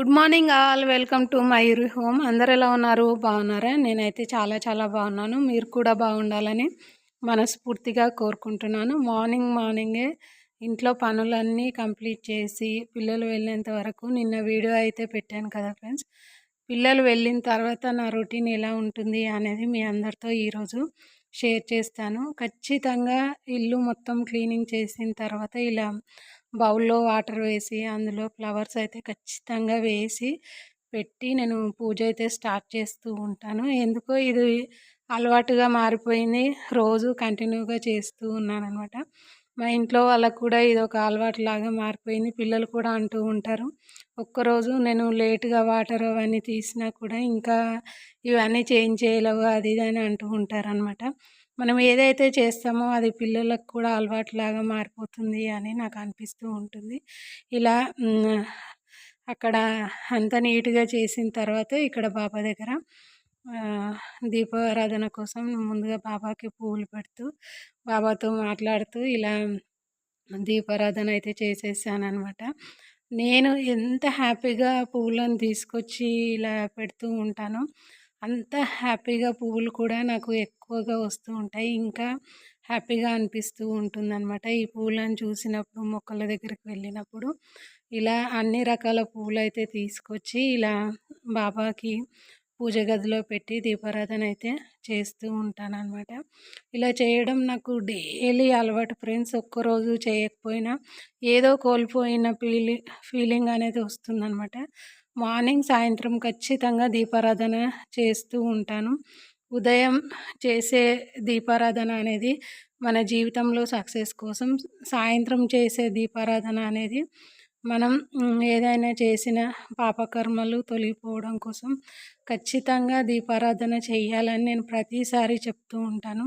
Good morning all welcome to my home అందరు ఎలా ఉన్నారు? బాగున్నారా? నేనైతే చాలా చాలా బాగున్నాను. మీరు కూడా బాగుండాలని మనస్ఫూర్తిగా కోరుకుంటున్నాను. మార్నింగ్ మార్నింగే ఇంట్లో పనులన్నీ కంప్లీట్ చేసి పిల్లలు వెళ్ళేంత వరకు నిన్న వీడియో అయితే పెట్టాను కదా ఫ్రెండ్స్. పిల్లలు వెళ్ళిన తర్వాత నా రొటీన్ ఎలా ఉంటుంది అనేది మీ అందరితో ఈరోజు షేర్ చేస్తాను. ఖచ్చితంగా ఇల్లు మొత్తం క్లీనింగ్ చేసిన తర్వాత ఇలా బౌల్లో వాటర్ వేసి అందులో ఫ్లవర్స్ అయితే ఖచ్చితంగా వేసి పెట్టి నేను పూజ అయితే స్టార్ట్ చేస్తూ ఉంటాను. ఎందుకో ఇది అలవాటుగా మారిపోయింది. రోజు కంటిన్యూగా చేస్తూ ఉన్నాను అనమాట మా ఇంట్లో వాళ్ళకు కూడా ఇది ఒక అలవాటు లాగా మారిపోయింది. పిల్లలు కూడా అంటూ ఉంటారు. ఒక్కరోజు నేను లేటుగా వాటర్ అవన్నీ తీసినా కూడా ఇంకా ఇవన్నీ చేంజ్ చేయలేవు అది ఇది అని అంటూ ఉంటారనమాట మనం ఏదైతే చేస్తామో అది పిల్లలకు కూడా అలవాటులాగా మారిపోతుంది అని నాకు అనిపిస్తూ ఉంటుంది. ఇలా అక్కడ అంత నీట్గా చేసిన తర్వాత ఇక్కడ బాబా దగ్గర దీపారాధన కోసం ముందుగా బాబాకి పువ్వులు పెడుతూ బాబాతో మాట్లాడుతూ ఇలా దీపారాధన అయితే చేసేసాను అనమాట నేను ఎంత హ్యాపీగా పువ్వులను తీసుకొచ్చి ఇలా పెడుతూ ఉంటానో అంత హ్యాపీగా పువ్వులు కూడా నాకు ఎక్కువగా వస్తూ ఉంటాయి. ఇంకా హ్యాపీగా అనిపిస్తూ ఉంటుందన్నమాట ఈ పువ్వులను చూసినప్పుడు మొక్కల దగ్గరికి వెళ్ళినప్పుడు. ఇలా అన్ని రకాల పువ్వులు అయితే తీసుకొచ్చి ఇలా బాబాకి పూజ గదిలో పెట్టి దీపారాధన అయితే చేస్తూ ఉంటాను అనమాట ఇలా చేయడం నాకు డైలీ అలవాటు ఫ్రెండ్స్ ఒక్కరోజు చేయకపోయినా ఏదో కోల్పోయిన ఫీలి ఫీలింగ్ అనేది వస్తుందన్నమాట. మార్నింగ్ సాయంత్రం ఖచ్చితంగా దీపారాధన చేస్తూ ఉంటాను. ఉదయం చేసే దీపారాధన అనేది మన జీవితంలో సక్సెస్ కోసం సాయంత్రం చేసే దీపారాధన అనేది మనం ఏదైనా చేసిన పాపకర్మలు తొలగిపోవడం కోసం ఖచ్చితంగా దీపారాధన చేయాలని నేను ప్రతిసారి చెప్తూ ఉంటాను.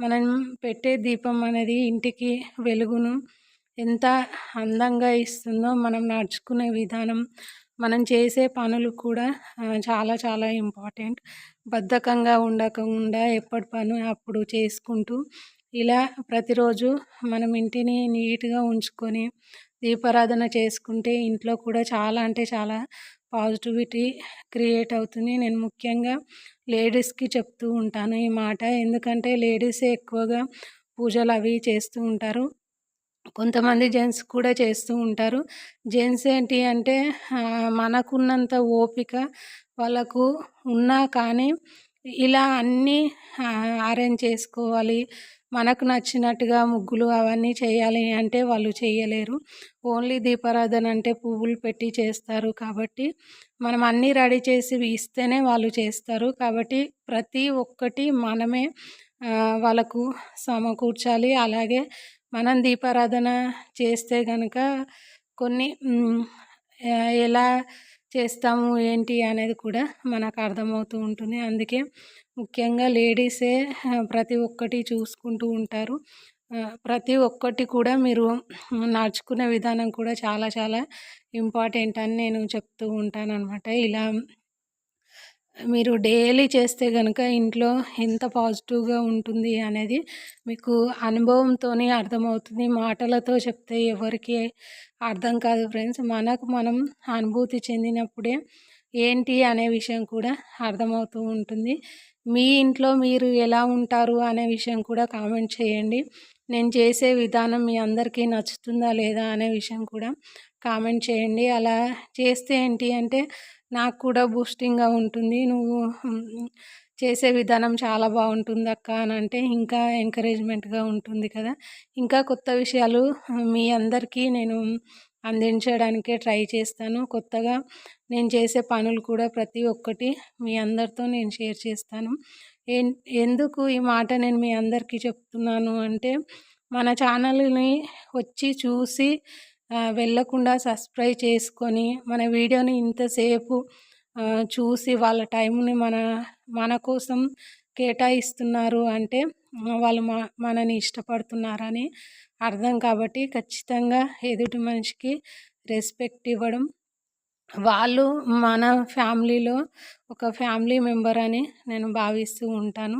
మనం పెట్టే దీపం అనేది ఇంటికి వెలుగును ఎంత అందంగా ఇస్తుందో మనం నడుచుకునే విధానం మనం చేసే పనులు కూడా చాలా చాలా ఇంపార్టెంట్. బద్ధకంగా ఉండకుండా ఎప్పటి పని అప్పుడు చేసుకుంటూ ఇలా ప్రతిరోజు మనం ఇంటిని నీట్గా ఉంచుకొని దీపారాధన చేసుకుంటే ఇంట్లో కూడా చాలా అంటే చాలా పాజిటివిటీ క్రియేట్ అవుతుంది. నేను ముఖ్యంగా లేడీస్కి చెప్తూ ఉంటాను ఈ మాట. ఎందుకంటే లేడీసే ఎక్కువగా పూజలు అవి చేస్తూ ఉంటారు. కొంతమంది జెంట్స్ కూడా చేస్తూ ఉంటారు. జెంట్స్ ఏంటి అంటే మనకున్నంత ఓపిక వాళ్ళకు ఉన్నా కానీ ఇలా అన్నీ అరేంజ్ చేసుకోవాలి. మనకు నచ్చినట్టుగా ముగ్గులు అవన్నీ చేయాలి అంటే వాళ్ళు చేయలేరు. ఓన్లీ దీపారాధన అంటే పువ్వులు పెట్టి చేస్తారు కాబట్టి మనం అన్నీ రెడీ చేసి ఇస్తేనే వాళ్ళు చేస్తారు. కాబట్టి ప్రతి ఒక్కటి మనమే వాళ్ళకు సమకూర్చాలి. అలాగే మనం దీపారాధన చేస్తే కనుక కొన్ని ఎలా చేస్తాము ఏంటి అనేది కూడా మనకు అర్థమవుతూ ఉంటుంది. అందుకే ముఖ్యంగా లేడీసే ప్రతి ఒక్కటి చూసుకుంటూ ఉంటారు. ప్రతి ఒక్కటి కూడా మీరు నడుచుకునే విధానం కూడా చాలా చాలా ఇంపార్టెంట్ అని నేను చెప్తూ ఉంటాను అనమాట ఇలా మీరు డైలీ చేస్తే కనుక ఇంట్లో ఎంత పాజిటివ్గా ఉంటుంది అనేది మీకు అనుభవంతో అర్థమవుతుంది. మాటలతో చెప్తే ఎవరికి అర్థం కాదు ఫ్రెండ్స్. మనకు మనం అనుభూతి చెందినప్పుడే ఏంటి అనే విషయం కూడా అర్థమవుతూ ఉంటుంది. మీ ఇంట్లో మీరు ఎలా ఉంటారు అనే విషయం కూడా కామెంట్ చేయండి. నేను చేసే విధానం మీ అందరికీ నచ్చుతుందా లేదా అనే విషయం కూడా కామెంట్ చేయండి. అలా చేస్తే ఏంటి అంటే నాకు కూడా బూస్టింగ్గా ఉంటుంది. నువ్వు చేసే విధానం చాలా బాగుంటుంది అక్క అని అంటే ఇంకా ఎంకరేజ్మెంట్గా ఉంటుంది కదా. ఇంకా కొత్త విషయాలు మీ అందరికీ నేను అందించడానికే ట్రై చేస్తాను. కొత్తగా నేను చేసే పనులు కూడా ప్రతి ఒక్కటి మీ అందరితో నేను షేర్ చేస్తాను. ఎందుకు ఈ మాట నేను మీ అందరికీ చెప్తున్నాను అంటే మన ఛానల్ని వచ్చి చూసి వెళ్ళకుండా సబ్స్క్రైబ్ చేసుకొని మన వీడియోని ఇంతసేపు చూసి వాళ్ళ టైంని మన మన కోసం కేటాయిస్తున్నారు అంటే వాళ్ళు మా మనని ఇష్టపడుతున్నారని అర్థం కాబట్టి ఖచ్చితంగా ఎదుటి మనిషికి రెస్పెక్ట్ ఇవ్వడం వాళ్ళు మన ఫ్యామిలీలో ఒక ఫ్యామిలీ మెంబర్ అని నేను భావిస్తూ ఉంటాను.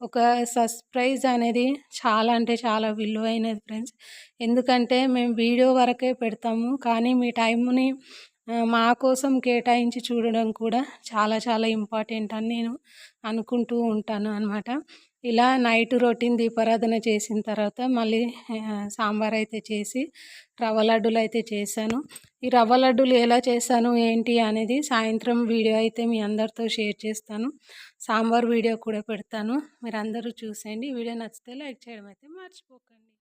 ఒక సర్ప్రైజ్ అనేది చాలా అంటే చాలా విలువైనది ఫ్రెండ్స్. ఎందుకంటే మేము వీడియో వరకే పెడతాము కానీ మీ టైంని మా కోసం కేటాయించి చూడడం కూడా చాలా చాలా ఇంపార్టెంట్ అని నేను అనుకుంటూ ఉంటాను అనమాట ఇలా నైట్ రొటీన్ దీపారాధన చేసిన తర్వాత మళ్ళీ సాంబార్ అయితే చేసి రవ్వ లడ్డులు అయితే చేశాను. ఈ రవ్వ లడ్డులు ఎలా చేశాను ఏంటి అనేది సాయంత్రం వీడియో అయితే మీ అందరితో షేర్ చేస్తాను. సాంబార్ వీడియో కూడా పెడతాను. మీరు అందరూ చూసేయండి వీడియో నచ్చితే లైక్ చేయడం అయితే మర్చిపోకండి.